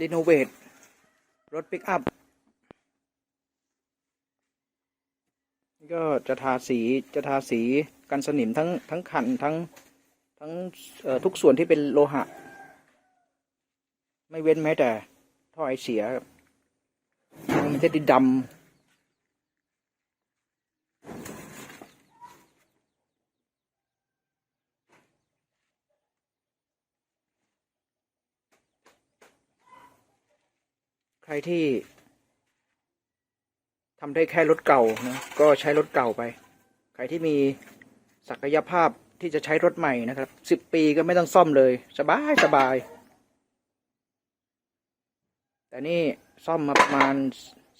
รีโนเวทรถปิกอัพก็จะทาสีจะทาสีกันสนิมทั้งทั้งขันทั้งทั้งทุกส่วนที่เป็นโลหะ ไม่เว้นแม้แต่ท่อไอเสียมันจะดิดำ รที่ทำได้แค่รถเก่านะก็ใช้รถเก่าไป ใครที่มีศักยภาพที่จะใช้รถใหม่นะครับสิบปีก็ไม่ต้องซ่อมเลย สบายสบาย แต่นี่ซ่อมมาประมาณ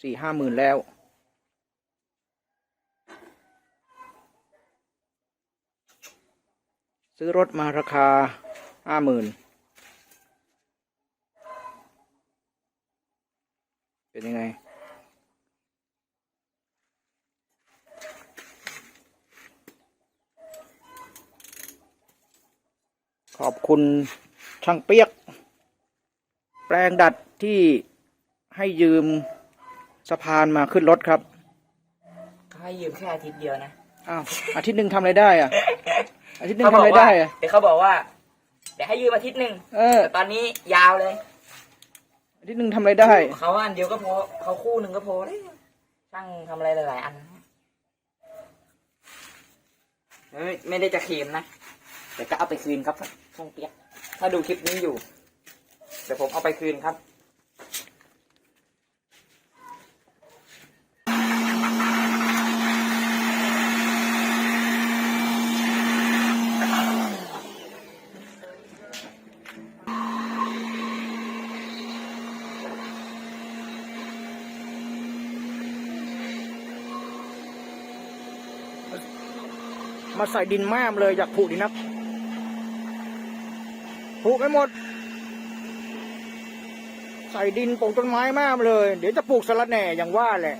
สี่ห้าหมื่นแล้ว ซื้อรถมาราคาห้าหมื่น เป็นยังไง ขอบคุณช่างเปียก แปลงดัดที่ให้ยืมสะพานมาขึ้นรถครับเขาให้ยืมแค่อาทิตย์เดียวนะ อ้าวอาทิตย์หนึ่งทำอะไรได้อะอาทิตย์หนึ่งทำอะไรได้อะเดี๋ยวเขาบอกว่า เดี๋ยวให้ยืมอาทิตย์หนึ่งเออ แต่ตอนนี้ยาวเลย อาทิตย์หนึ่งทำอะไรได้ เขาอันเดียวก็พอเขาคู่หนึ่งก็พอเลยช่างทำอะไรหลายๆอันไม่ไม่ได้จะเคลมนะแต่ก็เอาไปคืนครับช่างเปียกถ้าดูคลิปนี้อยู่เดี๋ยวผมเอาไปคืนครับ มาใส่ดินแม่มเลยอยากผูกดินนักผูกให้หมด ใส่ดินปลูกต้นไม้แม่มเลย เดี๋ยวจะปลูกสลัดแหน่อย่างว่าแหละ